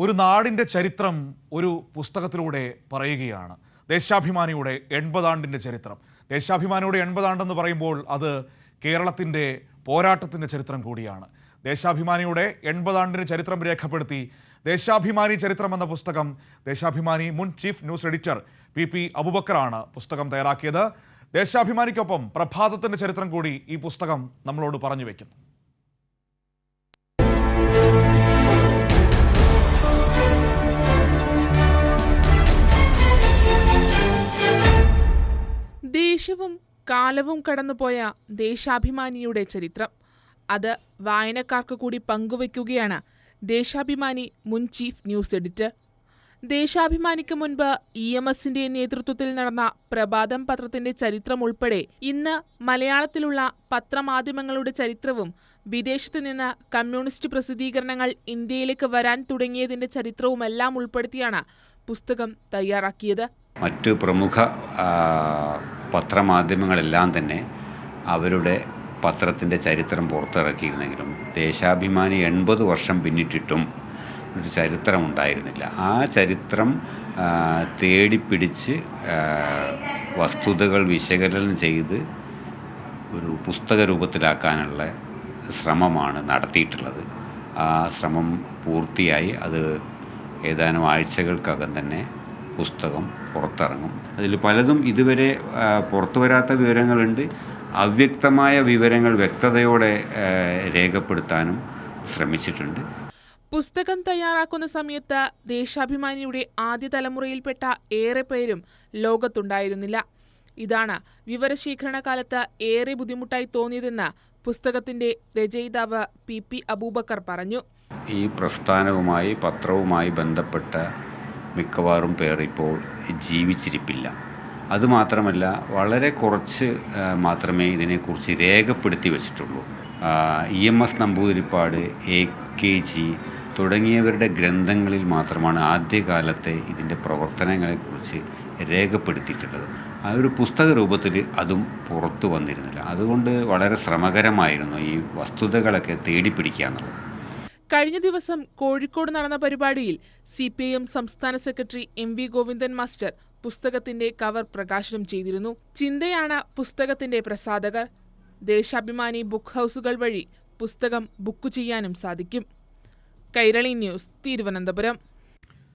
ഒരു നാടിന്റെ ചരിത്രം ഒരു പുസ്തകത്തിലൂടെ പറയുകയാണ്. ദേശാഭിമാനിയുടെ എൺപതാണ്ടിന്റെ ചരിത്രം. ദേശാഭിമാനിയുടെ എൺപതാണ്ടെന്ന് പറയുമ്പോൾ അത് കേരളത്തിന്റെ പോരാട്ടത്തിന്റെ ചരിത്രം കൂടിയാണ്. ദേശാഭിമാനിയുടെ എൺപതാണ്ടിന് ചരിത്രം രേഖപ്പെടുത്തി ദേശാഭിമാനി ചരിത്രം എന്ന പുസ്തകം ദേശാഭിമാനി മുൻ chief news editor P P അബുബക്കറാണ് പുസ്തകം തയ്യാറാക്കിയത്. ദേശാഭിമാനിക്കൊപ്പം പ്രഭാതത്തിന്റെ ചരിത്രം കൂടി ഈ പുസ്തകം നമ്മളോട് പറഞ്ഞു വയ്ക്കുന്നു ദേശവും കാലവും കടന്നുപോയ ദേശാഭിമാനിയുടെ ചരിത്രം. അത് വായനക്കാർക്ക് കൂടി പങ്കുവയ്ക്കുകയാണ് ദേശാഭിമാനി മുൻ ചീഫ് ന്യൂസ് എഡിറ്റർ. ദേശാഭിമാനിക്ക് മുൻപ് ഇ എം എസിന്റെ നേതൃത്വത്തിൽ നടന്ന പ്രഭാതം പത്രത്തിന്റെ ചരിത്രം ഉൾപ്പെടെ ഇന്ന് മലയാളത്തിലുള്ള പത്രമാധ്യമങ്ങളുടെ ചരിത്രവും വിദേശത്ത് നിന്ന് കമ്മ്യൂണിസ്റ്റ് പ്രസിദ്ധീകരണങ്ങൾ ഇന്ത്യയിലേക്ക് വരാൻ തുടങ്ങിയതിന്റെ ചരിത്രവുമെല്ലാം ഉൾപ്പെടുത്തിയാണ് പുസ്തകം തയ്യാറാക്കിയത്. മറ്റ് പ്രമുഖ പത്രമാധ്യമങ്ങളെല്ലാം തന്നെ അവരുടെ പത്രത്തിന്റെ ചരിത്രം പുറത്തിറക്കിയിരുന്നെങ്കിലും ദേശാഭിമാനി എൺപത് വർഷം പിന്നിട്ടിട്ടും ഒരു ചരിത്രം ഉണ്ടായിരുന്നില്ല ആ ചരിത്രം തേടിപ്പിടിച്ച് വസ്തുതകൾ വിശകലനം ചെയ്ത് ഒരു പുസ്തക രൂപത്തിലാക്കാനുള്ള ശ്രമമാണ് നടത്തിയിട്ടുള്ളത്. ആ ശ്രമം പൂർത്തിയായി. അത് ഏതാനും ആഴ്ചകൾക്കകം തന്നെ പുസ്തകം പുറത്തിറങ്ങും. അതിൽ പലതും ഇതുവരെ പുറത്തു വരാത്ത വിവരങ്ങളുണ്ട്. അവ്യക്തമായ വിവരങ്ങൾ വ്യക്തതയോടെ രേഖപ്പെടുത്താനും ശ്രമിച്ചിട്ടുണ്ട്. പുസ്തകം തയ്യാറാക്കുന്ന സമയത്ത് ദേശാഭിമാനിയുടെ ആദ്യ തലമുറയിൽപ്പെട്ട ഏറെ പേരും ലോകത്തുണ്ടായിരുന്നില്ല. ഇതാണ് വിവരശേഖരണ കാലത്ത് ഏറെ ബുദ്ധിമുട്ടായി തോന്നിയതെന്ന് പുസ്തകത്തിന്റെ രചയിതാവ് പി പി അബൂബക്കർ പറഞ്ഞു. ഈ പ്രസ്ഥാനവുമായി പത്രവുമായി ബന്ധപ്പെട്ട മിക്കവാറും പേർ ഇപ്പോൾ ജീവിച്ചിരിപ്പില്ല അതുമാത്രമല്ല വളരെ കുറച്ച് മാത്രമേ ഇതിനെക്കുറിച്ച് രേഖപ്പെടുത്തി വച്ചിട്ടുള്ളൂ. E M S Namboodiripad A K G തുടങ്ങിയവരുടെ ഗ്രന്ഥങ്ങളിൽ മാത്രമാണ് ആദ്യകാലത്തെ ഇതിന്റെ പ്രവർത്തനങ്ങളെക്കുറിച്ച് രേഖപ്പെടുത്തിയിട്ടുള്ളത്. ആ ഒരു പുസ്തക രൂപത്തിൽ അതും പുറത്തു വന്നിരുന്നില്ല. അതുകൊണ്ട് വളരെ ശ്രമകരമായിരുന്നു ഈ വസ്തുതകളൊക്കെ തേടിപ്പിടിക്കുക എന്നുള്ളത്. കഴിഞ്ഞ ദിവസം കോഴിക്കോട് നടന്ന പരിപാടിയിൽ സി പി ഐ എം സംസ്ഥാന secretary M V Govindan master പുസ്തകത്തിന്റെ കവർ പ്രകാശനം ചെയ്തിരുന്നു. ചിന്തയാണ് പുസ്തകത്തിന്റെ പ്രസാധകർ. ദേശാഭിമാനി ബുക്ക് ഹൗസുകൾ വഴി പുസ്തകം ബുക്ക് ചെയ്യാനും സാധിക്കും. കൈരളി ന്യൂസ് തിരുവനന്തപുരം.